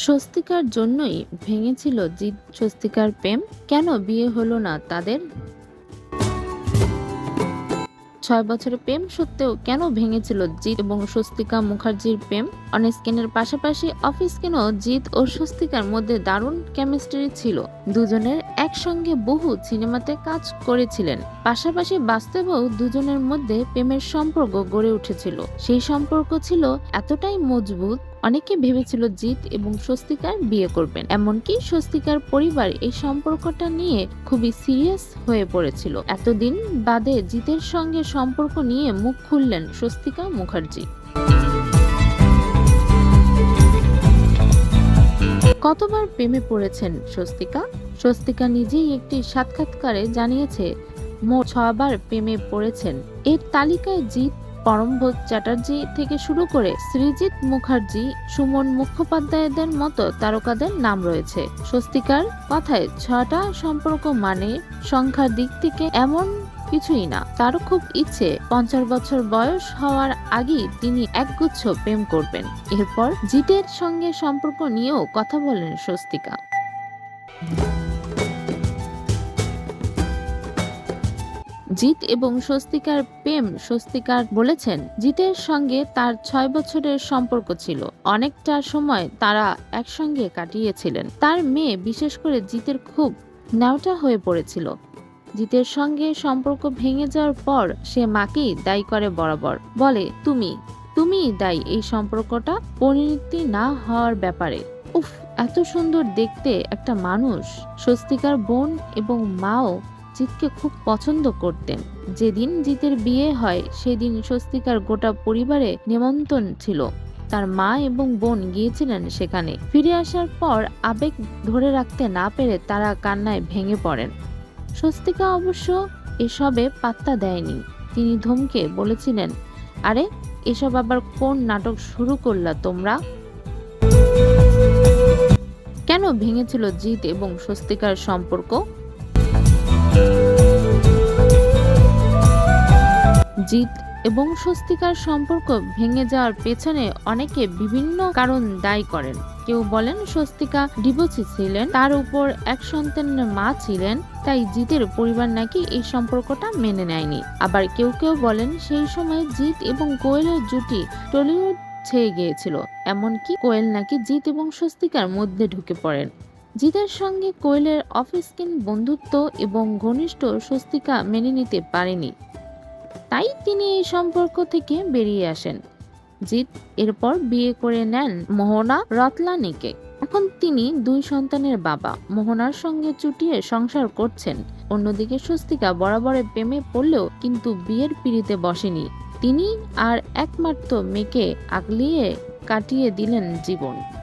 স্বস্তিকার জন্যই ভেঙেছিল জিৎ স্বস্তিকার প্রেম। কেন বিয়ে হলো না তাদের? ছয় বছরের প্রেম সত্ত্বেও কেন ভেঙেছিল জিৎ এবং স্বস্তিকা মুখার্জির প্রেম? অনস্ক্রিনের পাশাপাশি অফিস কেন জিৎ ও স্বস্তিকার মধ্যে দারুণ কেমিস্ট্রি ছিল? দুজনের একসঙ্গে বহু সিনেমাতে কাজ করেছিলেন। পাশাপাশি বাস্তবেও দুজনের মধ্যে প্রেমের সম্পর্ক গড়ে উঠেছিল। সেই সম্পর্ক ছিল এতটাই মজবুত, অনেকে ভেবেছিল জিৎ এবং স্বস্তিকার বিয়ে করবেন। এমনকি স্বস্তিকার পরিবার এই সম্পর্কটা নিয়ে খুবই সিরিয়াস হয়ে পড়েছিল। এতদিন বাদে জিতের সঙ্গে সম্পর্ক নিয়ে মুখ খুললেন স্বস্তিকা মুখার্জি। কতবার প্রেমে পড়েছেন স্বস্তিকা? স্বস্তিকা নিজেই একটি সাক্ষাৎকারে জানিয়েছে মোট ছবার প্রেমে পড়েছেন। এর তালিকায় জিৎ পরমভোজ চ্যাটার্জি থেকে শুরু করে শ্রীজিৎ মুখার্জি, সুমন মুখোপাধ্যায়দের মতো তারকাদের নাম রয়েছে। স্বস্তিকার কথায় ছটা সম্পর্ক মানে সংখ্যার দিক থেকে এমন কিছুই না। তারও খুব ইচ্ছে, পঞ্চাশ বছর বয়স হওয়ার আগেই তিনি একগুচ্ছ প্রেম করবেন। এরপর জিতের সঙ্গে সম্পর্ক নিয়েও কথা বলেন স্বস্তিকা। জিত এবং স্বস্তিকার প্রেম স্বস্তিকার বলেছেন, জিতের সঙ্গে তার ছয় বছরের সম্পর্ক ছিল। অনেকটা সময় তারা একসঙ্গে কাটিয়েছিলেন। তার মেয়ে, বিশেষ করে জিতের খুব ন্যাওটা হয়ে পড়েছিল। জিতের সঙ্গে সম্পর্ক ভেঙে যাওয়ার পর সে মাকেই দায়ী করে বরাবর। বলে, তুমি, তুমিই দায়ী এই সম্পর্কটা পরিণতি না হওয়ার ব্যাপারে। উফ, এত সুন্দর দেখতে একটা মানুষ। স্বস্তিকার বোন এবং মাও জিতকে খুব পছন্দ করতেন। যেদিন জিতের বিয়ে হয়, সেদিন স্বস্তিকার গোটা পরিবারে নেমন্তণ ছিল। তার মা এবং বোন গিয়েছিলেন সেখানে। ফিরে আসার পর আবেগ ধরে রাখতে না পেরে তারা কান্নায় ভেঙে পড়েন। স্বস্তিকা অবশ্য এসবে পাত্তা দেয়নি। তিনি ধমকে বলেছিলেন, আরে, এসব আবার কোন নাটক শুরু করলা তোমরা? কেন ভেঙেছিল জিৎ এবং স্বস্তিকার সম্পর্ক? জিৎ এবং স্বস্তিকার সম্পর্ক ভেঙে যাওয়ার পেছনে অনেকে বিভিন্ন কারণ দায়ী করেন। কেউ বলেন স্বস্তিকা ডিভোর্সি ছিলেন, তার উপর এক সন্তানের মা ছিলেন, তাই জিতের পরিবার নাকি এই সম্পর্কটা মেনে নেয়নি। আবার কেউ কেউ বলেন সেই সময় জিৎ এবং কোয়েলের জুটি টলিউড ছেয়ে গিয়েছিল, এমনকি কোয়েল নাকি জিৎ এবং স্বস্তিকার মধ্যে ঢুকে পড়েন। জিতের সঙ্গে কোয়েলের অফ স্ক্রিন বন্ধুত্ব এবং ঘনিষ্ঠ স্বস্তিকা মেনে নিতে পারেনি। তাই তিনি এই সম্পর্ক থেকে বেরিয়ে আসেন। জিৎ এরপর বিয়ে করে নেন মোহনা রতলানিকে। এখন তিনি দুই সন্তানের বাবা। মোহনার সঙ্গে চুটিয়ে সংসার করছেন। অন্যদিকে স্বস্তিকা বরাবরে প্রেমে পড়লেও কিন্তু বিয়ের পিড়িতে বসেনি। তিনি আর একমাত্র মেয়েকে আগলিয়ে কাটিয়ে দিলেন জীবন।